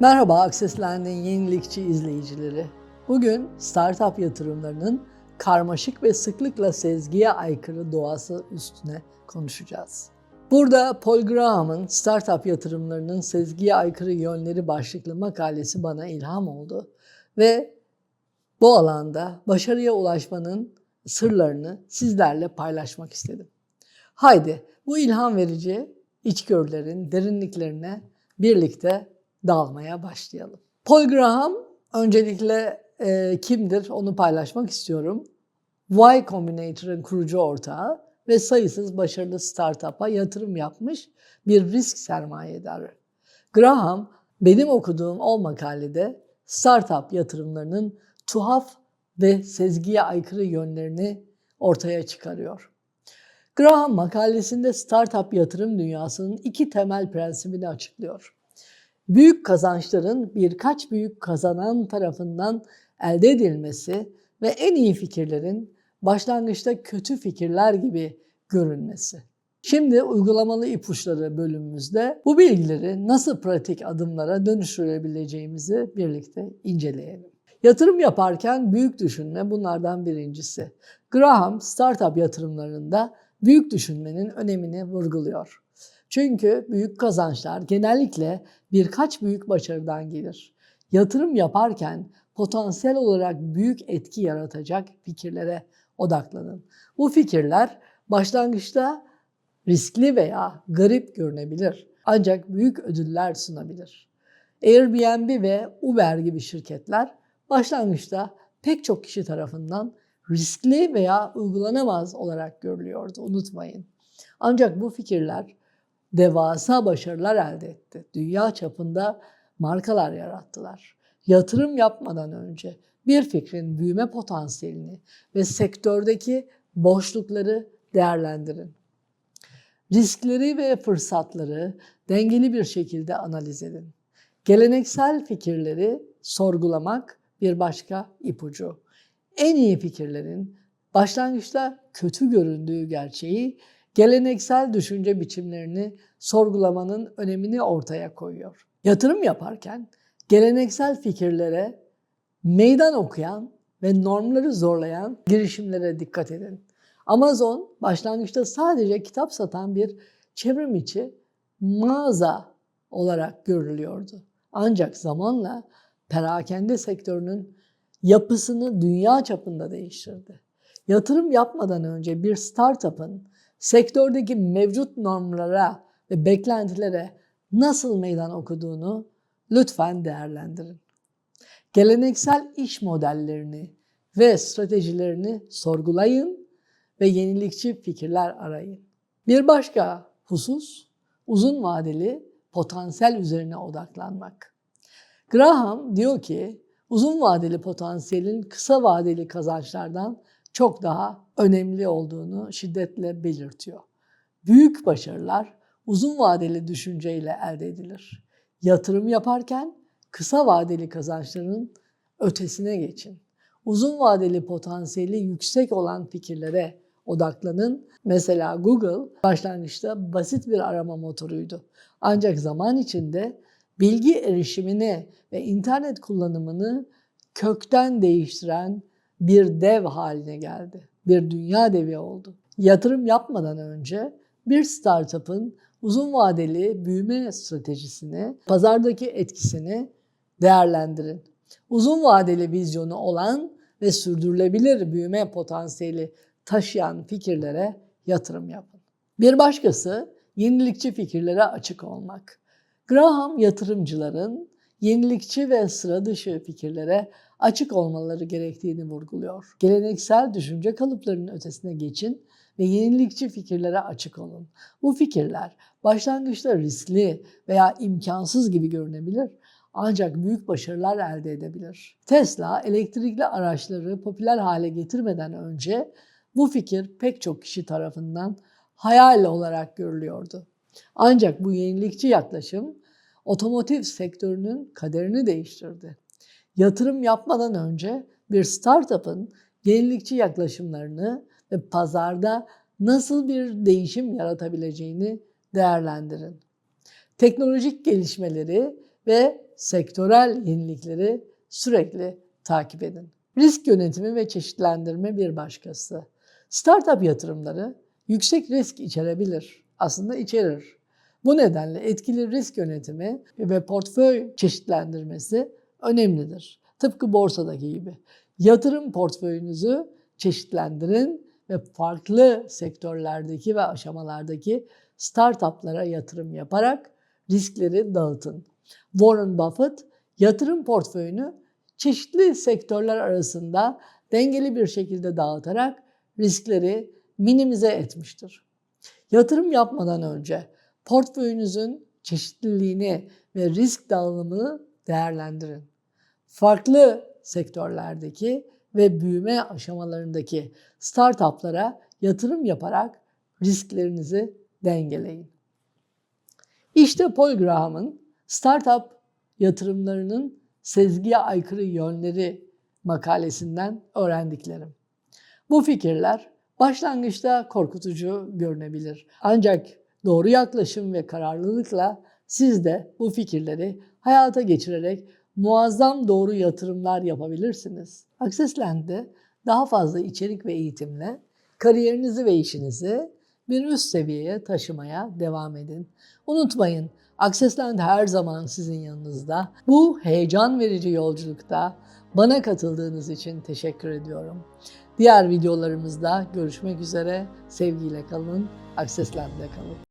Merhaba Accessland'in yenilikçi izleyicileri. Bugün startup yatırımlarının karmaşık ve sıklıkla sezgiye aykırı doğası üstüne konuşacağız. Burada Paul Graham'ın Startup Yatırımlarının Sezgiye Aykırı Yönleri başlıklı makalesi bana ilham oldu ve bu alanda başarıya ulaşmanın sırlarını sizlerle paylaşmak istedim. Haydi bu ilham verici içgörülerin derinliklerine birlikte dalmaya başlayalım. Paul Graham öncelikle e, kimdir onu paylaşmak istiyorum. Y Combinator'ın kurucu ortağı ve sayısız başarılı startup'a yatırım yapmış bir risk sermayedarı. Graham benim okuduğum o makalede startup yatırımlarının tuhaf ve sezgiye aykırı yönlerini ortaya çıkarıyor. Graham makalesinde startup yatırım dünyasının iki temel prensibini açıklıyor. Büyük kazançların birkaç büyük kazanan tarafından elde edilmesi ve en iyi fikirlerin başlangıçta kötü fikirler gibi görünmesi. Şimdi uygulamalı ipuçları bölümümüzde bu bilgileri nasıl pratik adımlara dönüştürebileceğimizi birlikte inceleyelim. Yatırım yaparken büyük düşünme bunlardan birincisi. Graham startup yatırımlarında büyük düşünmenin önemini vurguluyor. Çünkü büyük kazançlar genellikle birkaç büyük başarıdan gelir. Yatırım yaparken potansiyel olarak büyük etki yaratacak fikirlere odaklanın. Bu fikirler başlangıçta riskli veya garip görünebilir ancak büyük ödüller sunabilir. Airbnb ve Uber gibi şirketler başlangıçta pek çok kişi tarafından riskli veya uygulanamaz olarak görülüyordu unutmayın. Ancak bu fikirler devasa başarılar elde etti. Dünya çapında markalar yarattılar. Yatırım yapmadan önce bir fikrin büyüme potansiyelini ve sektördeki boşlukları değerlendirin. Riskleri ve fırsatları dengeli bir şekilde analiz edin. Geleneksel fikirleri sorgulamak bir başka ipucu. En iyi fikirlerin başlangıçta kötü göründüğü gerçeği geleneksel düşünce biçimlerini sorgulamanın önemini ortaya koyuyor. Yatırım yaparken geleneksel fikirlere meydan okuyan ve normları zorlayan girişimlere dikkat edin. Amazon başlangıçta sadece kitap satan bir çevrim içi mağaza olarak görülüyordu. Ancak zamanla perakende sektörünün yapısını dünya çapında değiştirdi. Yatırım yapmadan önce bir startup'ın sektördeki mevcut normlara ve beklentilere nasıl meydan okuduğunu lütfen değerlendirin. Geleneksel iş modellerini ve stratejilerini sorgulayın ve yenilikçi fikirler arayın. Bir başka husus uzun vadeli potansiyel üzerine odaklanmak. Graham diyor ki uzun vadeli potansiyelin kısa vadeli kazançlardan çok daha önemli olduğunu şiddetle belirtiyor. Büyük başarılar uzun vadeli düşünceyle elde edilir. Yatırım yaparken kısa vadeli kazançların ötesine geçin. Uzun vadeli potansiyeli yüksek olan fikirlere odaklanın. Mesela Google başlangıçta basit bir arama motoruydu. Ancak zaman içinde bilgi erişimini ve internet kullanımını kökten değiştiren bir dev haline geldi. Bir dünya devi oldu. Yatırım yapmadan önce bir startup'ın uzun vadeli büyüme stratejisini, pazardaki etkisini değerlendirin. Uzun vadeli vizyonu olan ve sürdürülebilir büyüme potansiyeli taşıyan fikirlere yatırım yapın. Bir başkası yenilikçi fikirlere açık olmak. Graham yatırımcıların yenilikçi ve sıra dışı fikirlere açık olmaları gerektiğini vurguluyor. Geleneksel düşünce kalıplarının ötesine geçin ve yenilikçi fikirlere açık olun. Bu fikirler başlangıçta riskli veya imkansız gibi görünebilir ancak büyük başarılar elde edebilir. Tesla elektrikli araçları popüler hale getirmeden önce bu fikir pek çok kişi tarafından hayal olarak görülüyordu. Ancak bu yenilikçi yaklaşım otomotiv sektörünün kaderini değiştirdi. Yatırım yapmadan önce bir startup'ın yenilikçi yaklaşımlarını ve pazarda nasıl bir değişim yaratabileceğini değerlendirin. Teknolojik gelişmeleri ve sektörel yenilikleri sürekli takip edin. Risk yönetimi ve çeşitlendirme bir başkası. Startup yatırımları yüksek risk içerebilir. Aslında içerir. Bu nedenle etkili risk yönetimi ve portföy çeşitlendirmesi önemlidir. Tıpkı borsadaki gibi. Yatırım portföyünüzü çeşitlendirin ve farklı sektörlerdeki ve aşamalardaki startuplara yatırım yaparak riskleri dağıtın. Warren Buffett yatırım portföyünü çeşitli sektörler arasında dengeli bir şekilde dağıtarak riskleri minimize etmiştir. Yatırım yapmadan önce portföyünüzün çeşitliliğini ve risk dağılımını değerlendirin. Farklı sektörlerdeki ve büyüme aşamalarındaki startuplara yatırım yaparak risklerinizi dengeleyin. İşte Paul Graham'ın Startup Yatırımlarının Sezgiye Aykırı Yönleri makalesinden öğrendiklerim. Bu fikirler başlangıçta korkutucu görünebilir. Ancak doğru yaklaşım ve kararlılıkla siz de bu fikirleri hayata geçirerek muazzam doğru yatırımlar yapabilirsiniz. Accessland'de daha fazla içerik ve eğitimle kariyerinizi ve işinizi bir üst seviyeye taşımaya devam edin. Unutmayın, Accessland her zaman sizin yanınızda. Bu heyecan verici yolculukta bana katıldığınız için teşekkür ediyorum. Diğer videolarımızda görüşmek üzere. Sevgiyle kalın, Accessland'de kalın.